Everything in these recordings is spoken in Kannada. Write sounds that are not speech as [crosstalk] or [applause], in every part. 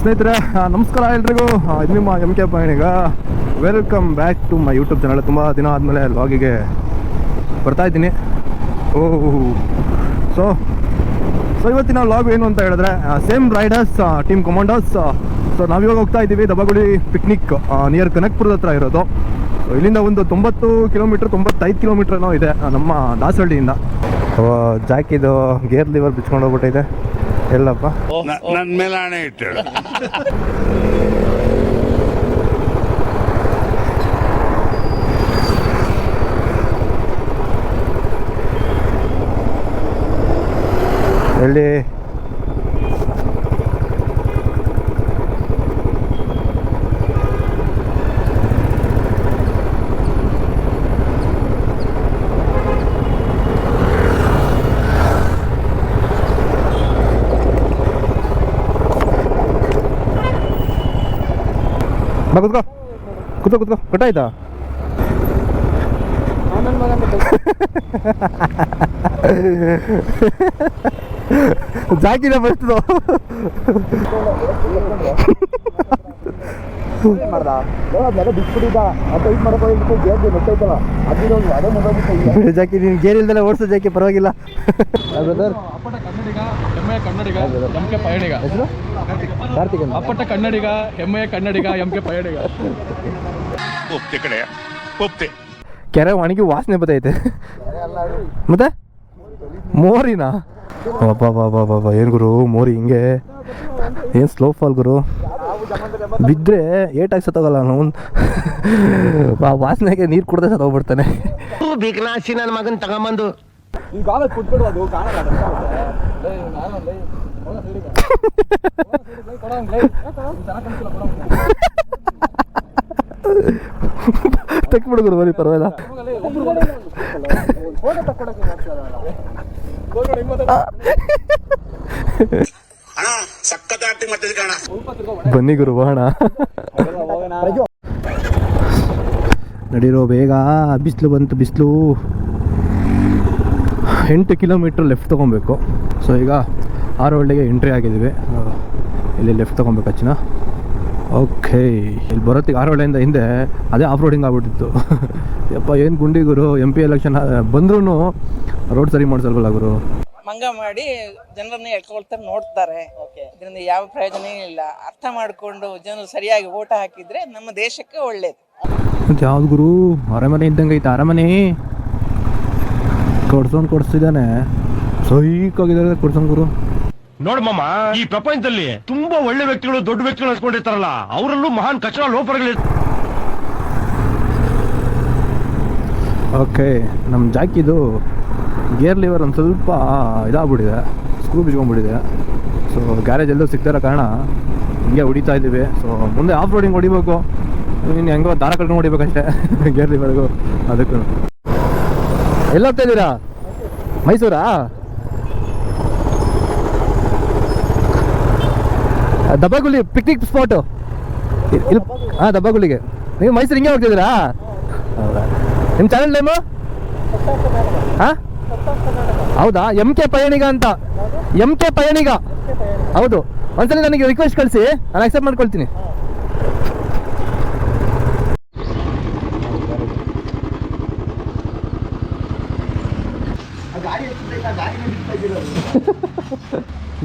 ಸ್ನೇಹಿತರೆ ನಮಸ್ಕಾರ ಎಲ್ರಿಗೂ. ಇದು ನಿಮ್ಮ M K Payaniga welcome back to my YouTube channel ತುಂಬ ದಿನ ಆದಮೇಲೆ ಲಾಗಿಗೆ ಬರ್ತಾ ಇದ್ದೀನಿ. ಓ ಸೊ ಸೊ ಇವತ್ತಿನ ಲಾಗ್ ಏನು ಅಂತ ಹೇಳಿದ್ರೆ same riders team commanders so ನಾವಿವಾಗ ಹೋಗ್ತಾ ಇದ್ದೀವಿ ದಬಗುಳಿ ಪಿಕ್ನಿಕ್ ನಿಯರ್ ಕನಕ್ಪುರದ ಹತ್ರ ಇರೋದು. ಸೊ ಇಲ್ಲಿಂದ ಒಂದು ತೊಂಬತ್ತು ಕಿಲೋಮೀಟ್ರ್ ತೊಂಬತ್ತೈದು ಕಿಲೋಮೀಟ್ರ್ ಏನೋ ಇದೆ ನಮ್ಮ ದಾಸಹಳ್ಳಿಯಿಂದ ಜಾಕಿದು ಗೇರ್ ಲಿವರ್ ಬಿಚ್ಕೊಂಡು ಹೋಗ್ಬಿಟ್ಟಿದೆ. ಎಲ್ಲಪ್ಪ ನನ್ನ ಮೇಲೆ ಹಣೆ ಇಟ್ಟು ಎಲ್ಲಿ ಬಾ ಕುತ್ಕೋ. ಕುತ್ಕೋ ಕುತ್ಕೋ. ಕಟ್ಟಾಯ್ತಾ ಜಾಕಿನ ಬರ್ತದೋ ಜಾಕಿ ನೀನು ಗೇರ್ ಇಲ್ದಲ್ಲ ಓಡಿಸೋ ಜಾಕಿ ಪರವಾಗಿಲ್ಲ. ಬ್ರದರ್ ಅಪ್ಪಟ ಕನ್ನಡಿಗ ಹೆಮ್ಮೆಯ ಕನ್ನಡಿಗ ಎಂ ಕೆ ಪಯಣಿಗ. ಹೆಸರು? ಕಾರ್ತಿಕ್ ಅಂತ ಅಪ್ಪಟ ಕನ್ನಡಿಗ ಹೆಮ್ಮೆಯ ಕನ್ನಡಿಗ ಎಂ ಕೆ ಪಯಣಿಗ. ಒಪ್ತೆ ಕಡೆ ಒಪ್ತೆ. ಕೆರೆ ಒಣಗಿ ವಾಸನೆ ಬತ್ತೈತೆ ಮತ್ತೆ? ಮೋರಿನಾ? ಬಾಬಾ ಬಾಬಾ ಬಾಬಾ ಏನು ಗುರು ಮೋರಿ ಹಿಂಗೆ. ಏನು ಸ್ಲೋ ಫಾಲ್ ಗುರು? ಬಿದ್ದರೆ ಏಟಾಗಿ ಸತ್ತೋಗಲ್ಲ ಅವನು ಆ ವಾಸನೆಗೆ ನೀರು ಕುಡ್ದೆ ಸತ್ತೋಗ್ಬಿಡ್ತಾನೆ. ಬಿಕನಾಸಿ ನನ್ನ ಮಗನ್ ತಗೊಂಬಂದು. ತೆಕ್ಬಿಡು ಗುರು ಬರೀ ಪರವಾಗಿಲ್ಲ ಅಣ್ಣ ಬನ್ನಿ ಗುರು, ಹೋಗೋಣ. ನಡೀರೋ ಬೇಗ, ಬಿಸಿಲು ಬಂತು, ಬಿಸಿಲು. ಎಂಟು ಕಿಲೋಮೀಟ್ರ್ ಲೆಫ್ಟ್ ತೊಗೊಬೇಕು. ಸೊ ಈಗ ಆರು ಎಂಟ್ರಿ ಆಗಿದ್ದೀವಿ. ಇಲ್ಲಿ ಲೆಫ್ಟ್ ತೊಗೊಬೇಕು ಅಚ್ಚಿನ. ಓಕೆ ಇಲ್ಲಿ ಬರೋತ್ತಿಗೆ ಆರು ಹಿಂದೆ ಅದೇ ಆಫ್ ರೋಡಿಂಗ್ ಆಗ್ಬಿಟ್ಟಿತ್ತು. ಯಪ್ಪ, ಏನು ಗುಂಡಿ ಗುರು? ಎಂ ಪಿ ಎಲೆಕ್ಷನ್ ಬಂದ್ರೂ ರೋಡ್ ಸರಿ ಮಾಡಿಸಲ್ವಲ್ಲ ಗುರು? ಮಂಗ ಮಾಡಿ ಜನರನ್ನ ಎಳ್ಕೊಳ್ತಾರೆ ನೋಡ್ತಾರೆ. ಇದರಿಂದ ಯಾವ ಪ್ರಯೋಜನ ಇಲ್ಲ. ಅರ್ಥ ಮಾಡಿಕೊಂಡು ಜನರು ಸರಿಯಾಗಿ ಓಟ ಹಾಕಿದ್ರೆ ನಮ್ಮ ದೇಶಕ್ಕೆ ಒಳ್ಳೇದು. ಮತ್ತೆ ಯಾವ್ದು ಗುರು? ಅರಮನೆ ಇದ್ದಂಗೆ ಐತೆ ಅರಮನೆ. ಕೊಡ್ಸೋನ್ ಕೊಡ್ಸಿದಾನೆ ಸೈಕಾಗಿದ್ದಾರೆ ಕೊಡ್ಸೋನ್ ಗುರು. ನೋಡ್ಮಮ್ಮ ಈ ಪ್ರಪಂಚದಲ್ಲಿ ತುಂಬಾ ಒಳ್ಳೆ ವ್ಯಕ್ತಿಗಳು ದೊಡ್ಡ ವ್ಯಕ್ತಿಗಳು ಅನ್ಸ್ಕೊಂಡಿರ್ತಾರಲ್ಲ ಅವರಲ್ಲೂ ಮಹಾನ್ ಕಚಡ ಲೋಪರ್ಗಳು ಓಕೆ ನಮ್ಮ ಜಾಕಿದು ಗೇರ್ ಲಿವರ್ ಒಂದು ಸ್ವಲ್ಪ ಇದಾಗ್ಬಿಟ್ಟಿದೆ, ಸ್ಕ್ರೂ ಬಿಚ್ಕೊಂಡ್ಬಿಟ್ಟಿದೆ. ಸೊ ಗ್ಯಾರೇಜ್ ಎಲ್ಲೂ ಇರೋ ಕಾರಣ ಹಿಂಗೆ ಹೊಡಿತಾ ಇದ್ದೀವಿ. ಸೊ ಮುಂದೆ ಆಫ್ ರೋಡಿಂಗ್ ಹೊಡಿಬೇಕು. ಇನ್ನು ಹೆಂಗೋ ದಾರ ಕಟ್ಕೊಂಡು ಹೊಡಿಬೇಕಷ್ಟೇ [laughs] ಗೇರ್ ಲಿವರ್ಗು ಅದಕ್ಕೂ ಎಲ್ಲ ಹೋಗ್ತಾ ಇದ್ದೀರಾ? ಮೈಸೂರಾ? ದಬ್ಬಗುಲಿ ಪಿಕ್ನಿಕ್ ಸ್ಪಾಟು ಇಲ್ಲಿ ಹಾಂ ದಬ್ಬಗುಳಿಗೆ. ನೀವು ಮೈಸೂರು ಹಿಂಗೆ ಹೋಗ್ತಿದ್ದೀರಾ ನಿಮ್ಮ ಚಾನಲ್ ನೇಮು ಹಾಂ? ಹೌದಾ? ಎಂ ಕೆ ಪಯಣಿಗ ಅಂತ. M K Payaniga. ಹೌದು. ಒಂದ್ಸಲ ನನಗೆ ರಿಕ್ವೆಸ್ಟ್ ಕಳಿಸಿ. ನಾನು ಅಕ್ಸೆಪ್ಟ್ ಮಾಡ್ಕೊಳ್ತೀನಿ.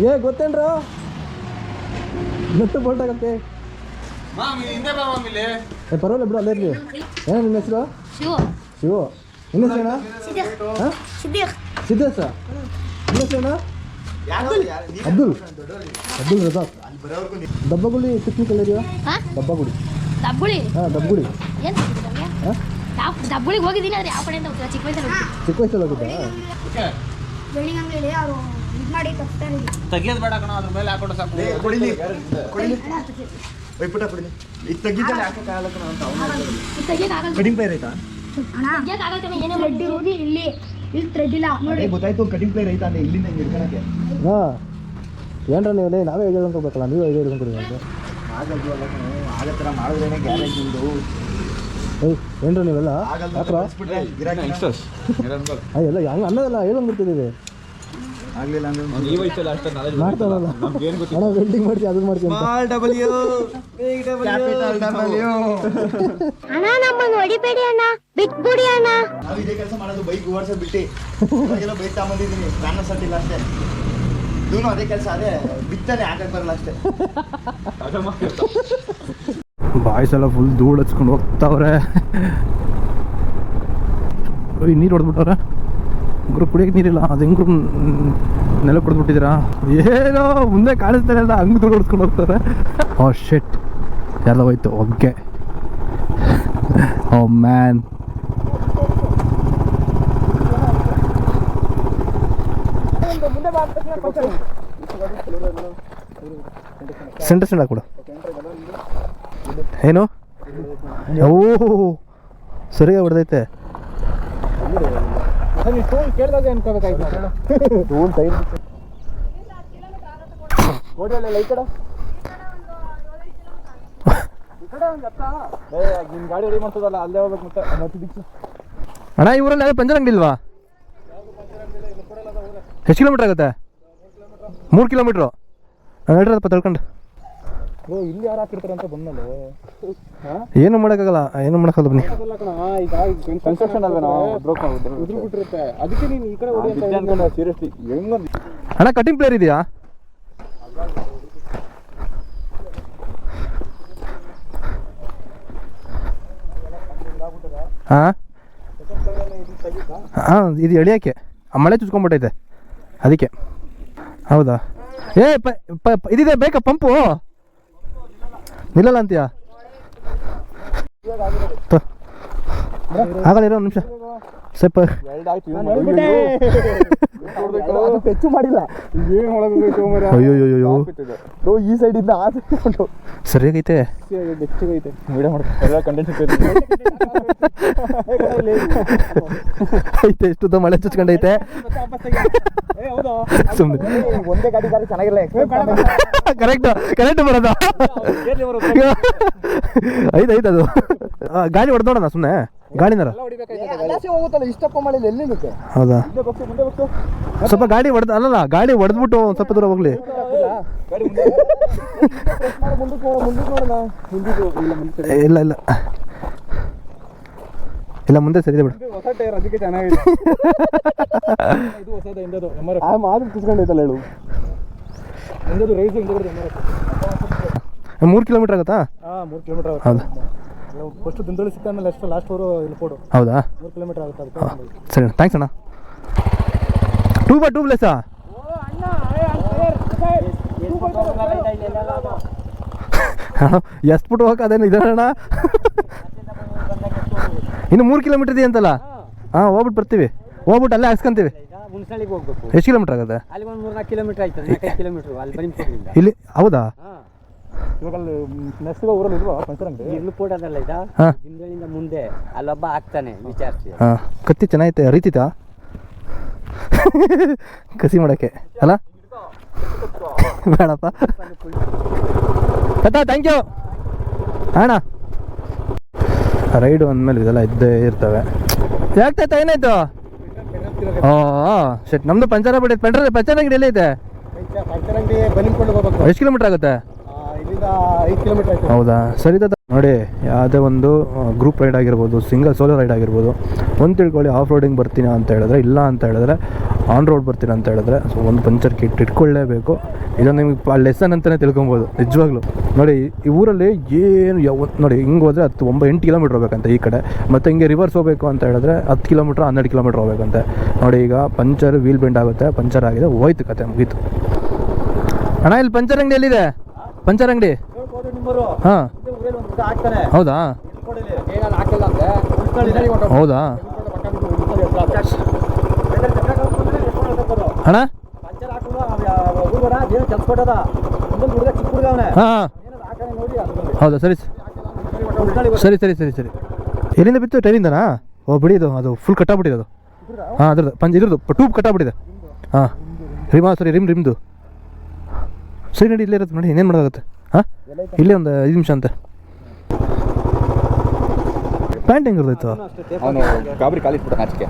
ಏ ಗೊತ್ತೇನ್ರ? ನೆಟ್ಟು ಬೋಲ್ಟ್ ಆಗತ್ತೆ. ಏ ಪರವಾಗಿಲ್ಲ ಬಿಡು ಅಲ್ಲೇ ಇರ್ಲಿ. ಏನ ನಿಮ್ಮ ಹೆಸರು? ಶಿವ. ಶಿವು. ಸಿದ್ದಿಕ್ ಸಿದ್ದೇಶ ಹೆಸರು ಅಣ್ಣ ಅಬ್ದುಲ್. ಅಬ್ದುಲ್ ರಜಾಕ್. ದಬ್ಬಗುಳಿ ಇದೆಯಾ? ಹಾ? ದಬ್ಬಗುಳಿ. ದಬ್ಬುಳಿ? ಹಾಂ ದಬ್ಬುಳಿ. ಏನ್ ದಬ್ಬುಳಿಗೆ ಹೋಗಿದ್ದೀನಿ ಆದ್ರೆ ಯಾವ ಕಡೆಯಿಂದ ಹೋಗ್ತೀರಾ? ಚಿಕ್ಕ ವಯಸ್ಸಲ್ಲಿ ಚಿಕ್ಕ ವಯಸ್ಸಲ್ಲಿ ಹೋಗಿದ್ದೆ? ಬೆಳಿಗ್ಗೆ ಅಂಗಡಿಯಲ್ಲಿ ಅವರು ಇದು ಮಾಡಿ ತಪ್ಪಿಸ್ತಾರೆ ಇದು ತೆಗಿಯಕ್ಕಾಗಲ್ಲ ಕಟಿಂಗ್ ಪ್ಲೇಯರ್ ಆಯ್ತಾ ಕಡಿಮೆ ಕಣೆ, ಏನೇ ಥ್ರೆಡ್ ಇರೋದು ಇಲ್ಲಿ ಇಲ್ಲಿ ಥ್ರೆಡ್ ಇಲ್ಲ ನೋಡಿ. ಗೊತ್ತಾಯ್ತು ಕಟಿಂಗ್ ಪ್ಲೇರ್ ಐತಾ ಅಂದ್ರೆ ಇಲ್ಲಿಂದ ಹಿಂಗೆ ಹಿಡ್ಕೊಳಕ್ಕೆ. ಹಾಂ. ಏನ್ರ ನೀವು ಲೇ, ನಾವೇ ಹೇಳಿ ಅನ್ಕೋಬೇಕಲ್ಲ ನೀವೇ ಹೇಳಿ ಅನ್ಕೊಡಿ ಅಂತ ಆಗಲ್ವಲ್ಲ ಕಣೋ, ಆಗೋ ಥರ ಮಾಡಿದ್ರೇನೆ ಗ್ಯಾರೇಜ್ ಏಯ್ ಏನ್ರ ನೀವೆಲ್ಲ? ಅಯ್ಯ [laughs] ಎಲ್ಲ ಹಂಗೆ ಅನ್ನೋದಲ್ಲ ಹೇಳಂಗ್ ಬಿಡ್ತಿದ್ದೀವಿ ಆಗ್ಲಿಲ್ಲ ಅಂದ್ರೆ ಈ ವಯಸ್ಸಲ್ಲಿ ಅಷ್ಟೊಂದು knowledge ಮಾಡ್ತಾನಲ್ಲ ನಮ್ಗೇನ್ ಗೊತ್ತಿಲ್ಲ. ಅಣ್ಣ ವೆಲ್ಡಿಂಗ್ ಮಾಡ್ತೀವಿ ಅದನ್ನ ಮಾಡ್ತೀವಿ ಅಂತ. ಕ್ಯಾಪಿಟಲ್ ಡಬ್ಲ್ಯೂ ಅಣ್ಣ ನಮ್ಮನ್ನು ಹೊಡಿಬೇಡಿ ಅಣ್ಣ. ಬಿಟ್ಬಿಡಿ ಅಣ್ಣ. ನಾವು ಇದೇ ಕೆಲಸ ಮಾಡೋದು ಬೈಕ್ ಓಡಿಸೋ ಬಿಟ್ಟಿ. ಇವಾಗೆಲ್ಲ ಬೈಕ್ ಸಟ್ಟಿಲ್ಲ ಅಷ್ಟೇ. ಇವನು ಅದೇ ಕೆಲಸ ಅದೇ ಬಿತ್ತನೆ ಬರಲ್ಲ ಅಷ್ಟೇ. ಬಾಯ್ಸ್ ಎಲ್ಲ ಫುಲ್ ಧೂಳು ಹಚ್ಕೊಂಡು ಹೋಗ್ತಾವ್ರೆ. ಓಯ್ ನೀರು ಹೊಡೆದ್ಬಿಟ್ಟವ್ರೆ? ಗುರು ಕುಡಿಯೋಕೆ ನೀರಿಲ್ಲ. ಅದು ಹೆಂಗ್ ನೆಲ ಕುಡಿದ್ಬಿಟ್ಟಿದ್ದೀರಾ? ಏನೋ ಮುಂದೆ ಕಾಣಿಸ್ತಾರೆ ಅಂತ ಹಂಗೆ ದುಡ್ಡು ಹೊಡ್ಸ್ಕೊಂಡು ಹೋಗ್ತಾರೆ. ಓ ಶೆಟ್ ಎಲ್ಲ ಹೋಯ್ತು ಒಗ್ಗೆ ಓ ಮ್ಯಾನ್ ಸೆಂಟರ್ ಸೆಂಡ್ ಹಾಕ್ಬಿಡು ಏನು? ಓ, ಸರಿಯಾಗಿ ಹೊಡೆದೈತೆ. ಕೇಳಿದಾಗ ಅನ್ಕೋಬೇಕಾಯ್ತು ನಿಮ್ಮ ಗಾಡಿ ರೆಡಿ ಮಾಡ್ತದಲ್ಲ ಅಲ್ಲೇ ಹೋಗ್ಬೇಕು ಮತ್ತೆ. ಅಣ್ಣ ಈ ಊರಲ್ಲಿ ಯಾವ್ದು ಪಂಚರ್ ಅಂಗಡಿ ಇಲ್ವಾ? ಎಷ್ಟು ಕಿಲೋಮೀಟ್ರ್ ಆಗುತ್ತೆ? ಮೂರು ಕಿಲೋಮೀಟ್ರು ಹೇಳ್ರಪ್ಪ ತಳ್ಕೊಂಡು. ಓ ಇಲ್ಲಿ ಯಾರು ಹಾಕಿರ್ತಾರೆ ಅಂತ ಬಂದ್ಮೇಲೆ? ಏನು ಮಾಡೋಕ್ಕಾಗಲ್ಲ ಏನು ಮಾಡೋಕ್ಕಲ್ಲ ಬನ್ನಿ. ಈಗ ಕನ್ಸ್ಟ್ರಕ್ಷನ್ ಅಲ್ವೇನೋ ಬ್ರೋಕ್ ಉದ್ರು ಬಿಟ್ಟಿರುತ್ತೆ ಅದಕ್ಕೆ ನೀನು ಈ ಕಡೆ ಹೊಡಿ ಅಂತ ಸೀರಿಯಸ್ಲಿ ಹೆಂಗೊಂದು ಅಣ್ಣ ಕಟಿಂಗ್ ಪ್ಲೇಯರ್ ಇದೆಯಾ? ಹಾಂ? ಹಾಂ ಇದು ಎಳಿಯೋಕ್ಕೆ. ಆ ಮಳೆ ಚುಚ್ಕೊಂಡ್ಬಿಟ್ಟೈತೆ. ಅದಕ್ಕೆ. ಹೌದಾ? ಏ ಪ- ಇದಿದೆ ಬೇಕಾ ಪಂಪು? ನಿಲ್ಲಲ್ಲ ಅಂತೀಯಾ. ಆಗಲ್ಲ ಇರೋ ಒಂದು ನಿಮಿಷ ಸ್ವಲ್ಪ ಹೆಚ್ಚು ಮಾಡಿಲ್ಲ. ಏನು ಅಯ್ಯೋ ಈ ಸೈಡ್ ಇಂದ ಆ ಸೈಡ್ ಸರಿಯಾಗೈತೆ. ವಿಡಿಯೋ ಕಂಟೆಂಟ್ ಐತೆ ಎಷ್ಟು ಮಳೆ ಚುಚ್ಕೊಂಡೈತೆ. ಸುಮ್ಮನೆ ಒಂದೇ ಗಾಡಿ ಗಾಡಿ ಚೆನ್ನಾಗಿಲ್ಲ ಕರೆಕ್ಟ್ ಕರೆಕ್ಟ್ ಬರೋದ. ಐದು ಐದು ಅದು. ಗಾಡಿ ಹೊಡೆದೋಡಣ ಸುಮ್ಮನೆ ಗಾಡಿನಾರ ಹೋಗುತ್ತಲ್ಲ ಇಷ್ಟಪ್ಪ ಮಾಡಿಲ್ಲ ಎಲ್ಲಿ ಹೌದಾ? ಸ್ವಲ್ಪ ಗಾಡಿ ಹೊಡೆದ ಅಲ್ಲಲ್ಲ ಗಾಡಿ ಹೊಡೆದ್ಬಿಟ್ಟು ಒಂದು ಸ್ವಲ್ಪ ದೂರ ಹೋಗ್ಲಿ. ಇಲ್ಲ ಇಲ್ಲ ಇಲ್ಲ. ಇಲ್ಲ ಮುಂದೆ ಸರಿ ಬಿಡು. ಇದು ಹೊಸ ಟೈರ್ ಅದಕ್ಕೆ ಚೆನ್ನಾಗಿದೆ. ಇದು ಹೊಸದ ಇಂದದು ಎಮ್ಮರ ಆ ಮಾತು ಕಿಸ್ಕೊಂಡೈತಲ್ಲ ಹೇಳು. ರೈಸ್ ಮೂರು ಕಿಲೋಮೀಟರ್ ಆಗುತ್ತಾ? ಹಾಂ ಮೂರು ಕಿಲೋಮೀಟರ್ ಹೌದಾ. ಫಸ್ಟ್ ದಿಂದಳಿ ಸಿಕ್ಕಾದ್ಮೇಲೆ ಅಷ್ಟು ಲಾಸ್ಟ್ ಅವರು ಇಲ್ಲಿ ಕೊಡು. ಹೌದಾ? ಮೂರು ಕಿಲೋಮೀಟರ್ ಆಗುತ್ತೆ ಅದಕ್ಕೆ. ಸರಿ ಥ್ಯಾಂಕ್ಸ್ ಅಣ್ಣ. ಟೂ ಬೈ ಟೂ ಪ್ಲೇಸಾ ಎಷ್ಟು ಬಿಟ್ಟು ಹೋಗಕ್ಕೆ ಅದೇನು ಇದೆ ಅಣ್ಣ? ಇನ್ನು ಮೂರು ಕಿಲೋಮೀಟರ್ ಇದೆ ಅಂತಲ್ಲ? ಹಾಂ ಹೋಗ್ಬಿಟ್ಟು ಬರ್ತೀವಿ. ಹೋಗ್ಬಿಟ್ಟು ಅಲ್ಲೇ ಹಾಕ್ಸ್ಕೊಂತೀವಿ. ಮುನ್ಸಳಿಗೆ ಹೋಗ್ಬೇಕು. ಎಷ್ಟು ಕಿಲೋಮೀಟರ್ ಆಗುತ್ತೆ? ಅಲ್ಲಿ ಒಂದು ಮೂರ್ನಾಲ್ಕು ಕಿಲೋಮೀಟರ್ ಆಯ್ತು ನಾಲ್ಕೈದು ಕಿಲೋಮೀಟರ್ ಅಲ್ಲಿ ಇಲ್ಲಿ ಹೌದಾ? ಇವಾಗ ಅಲ್ಲಿ ನೆಕ್ಸ್ಟ್ ಊರಲ್ಲಿ ಇಲ್ವಾ ಪಂಚರ್ ಅಂಗಡಿ ಇರ್ಲು ಪೋಟದಲ್ಲ ಇದ? ಹಾ. ಮುಂದೆ ಅಲ್ಲೊಬ್ಬ ಆಗ್ತಾನೆ ವಿಚಾರಿಸಿ ಹಾಂ. ಕತ್ತಿ ಚೆನ್ನಾಗೈತೆ ರೀತಿತಾ ಕಸಿ ಮಾಡೋಕ್ಕೆ ಅಲ್ಲ? ಬೇಡಪ್ಪ. ತಾತ ಥ್ಯಾಂಕ್ ಯು ಅಣ್ಣ. ರೈಡು ಅಂದಮೇಲೆ ಇದೆಲ್ಲ ಇದ್ದೇ ಇರ್ತವೆ. ಯಾಕೆ ತಾತ ಏನಾಯ್ತು? ಓ ಶೆಟ್ ನಮ್ದು ಪಂಚರ ಬಿಡಿ ಪಂಚರ ಪಂಚರ ಅಂಗಡಿ ಎಲ್ಲೈತೆ ಪಂಚರ್ ಅಂಗಡಿ ಬನಿಂಪುರಕ್ಕೆ ಹೋಗ್ಬೇಕು. ಎಷ್ಟು ಕಿಲೋಮೀಟ್ರ್ ಆಗುತ್ತೆ? ಹೌದಾ? ಸರಿ ತಾತ. ನೋಡಿ, ಯಾವುದೇ ಒಂದು ಗ್ರೂಪ್ ರೈಡ್ ಆಗಿರ್ಬೋದು ಸಿಂಗಲ್ ಸೋಲೋ ರೈಡ್ ಆಗಿರ್ಬೋದು, ಒಂದು ತಿಳ್ಕೊಳ್ಳಿ ಆಫ್ ರೋಡಿಂಗ್ ಬರ್ತೀನಿ ಅಂತ ಹೇಳಿದ್ರೆ, ಇಲ್ಲ ಅಂತ ಹೇಳಿದ್ರೆ ಆನ್ ರೋಡ್ ಬರ್ತೀನಿ ಅಂತ ಹೇಳಿದ್ರೆ, ಸೊ ಒಂದು ಪಂಚರ್ ಕಿಟ್ ಇಟ್ಕೊಳ್ಳೇಬೇಕು. ಇದನ್ನು ನಿಮಗೆ ಲೆಸನ್ ಅಂತಲೇ ತಿಳ್ಕೊಬೋದು, ನಿಜವಾಗ್ಲೂ. ನೋಡಿ, ಈ ಊರಲ್ಲಿ ಏನು ಯಾವ, ನೋಡಿ, ಹಿಂಗೆ ಹೋದರೆ ಹತ್ತು, ಒಂಬ, ಎಂಟು ಕಿಲೋಮೀಟ್ರ್ ಹೋಗ್ಬೇಕಂತೆ ಈ ಕಡೆ. ಮತ್ತು ಹಿಂಗೆ ರಿವರ್ಸ್ ಹೋಗಬೇಕು ಅಂತ ಹೇಳಿದ್ರೆ, ಹತ್ತು ಕಿಲೋಮೀಟ್ರ್, ಹನ್ನೆರಡು ಕಿಲೋಮೀಟ್ರ್ ಹೋಗ್ಬೇಕಂತೆ. ನೋಡಿ, ಈಗ ಪಂಚರ್ ವೀಲ್ ಬೆಂಡ್ ಆಗುತ್ತೆ, ಪಂಚರ್ ಆಗಿದೆ, ಹೋಯ್ತು ಕತೆ ಮುಗೀತು. ಅಣ್ಣ, ಇಲ್ಲಿ ಪಂಚರ್ ಅಂಗಡಿ ಎಲ್ಲಿದೆ ಪಂಚರ್ ಅಂಗಡಿ ಹಾಂ. ಹೌದಾ ಹೌದಾ? ಅಣ್ಣ? ಹಾಂ. ಹೌದಾ? ಸರಿ ಸರಿ. ಸರಿ ಸರಿ ಸರಿ ಎಲ್ಲಿಂದ ಬಿತ್ತು? ಟೈರಿಂದನಾ ಓ ಬಿಡಿ ಇದು ಅದು ಫುಲ್ ಕಟ್ಟಾಗ್ಬಿಟ್ಟಿದೆ ಅದು. ಹಾಂ ಅದ್ರದ್ದು ಪಂಚ್ ಇದ್ರದ್ದು ಟೂಬ್ ಕಟ್ಟಾಗ್ಬಿಟ್ಟಿದೆ ಹಾಂ. ರಿಮಾ ಸರಿ ರಿಮ್ ರಿಮ್ದು. ಸರಿ ನಡಿ ಇಲ್ಲೇ ಇರುತ್ತೆ ನೋಡಿ ಇನ್ನೇನು ಮಾಡೋದಾಗುತ್ತೆ? ಹಾಂ? ಇಲ್ಲೇ ಒಂದು ಐದು ನಿಮಿಷ ಅಂತ. ಪ್ಯಾಂಟ್ ಹೆಂಗೆ ಇರ್ತಾಯಿತ್ತು ಅವನು ಗಾಬರಿ ಕಾಲಿಟ್ಬಿಟ್ಟ ನಾಚಿಕೆ.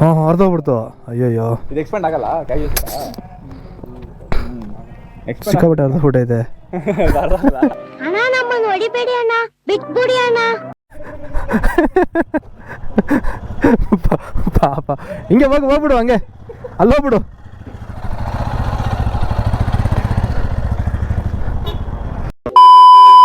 ಹಾಂ ಅರ್ಧೋಗ್ಬಿಡ್ತು. ಅಯ್ಯಯ್ಯೋ. ಇದು ಎಕ್ಸ್ಪೆಂಡ್ ಆಗಲ್ಲ ಕೈ ಎಕ್ಸ್ಪೆಂಡ್ ಸಿಕ್ಕಾಬಿಟ್ಟೆ [laughs] ಅರ್ಧ ಅಣ್ಣ ನಮ್ಮನ್ನು ಹೊಡಿಬೇಡಿ ಅಣ್ಣ ಬಿಟ್ಬಿಡಿ ಅಣ್ಣ. ಪಾಪ ಹಿಂಗೆ ಹೋಗಿ ಹೋಗ್ಬಿಡು ಹಂಗೆ. ಅಲ್ಲಿ ಹೋಗ್ಬಿಡು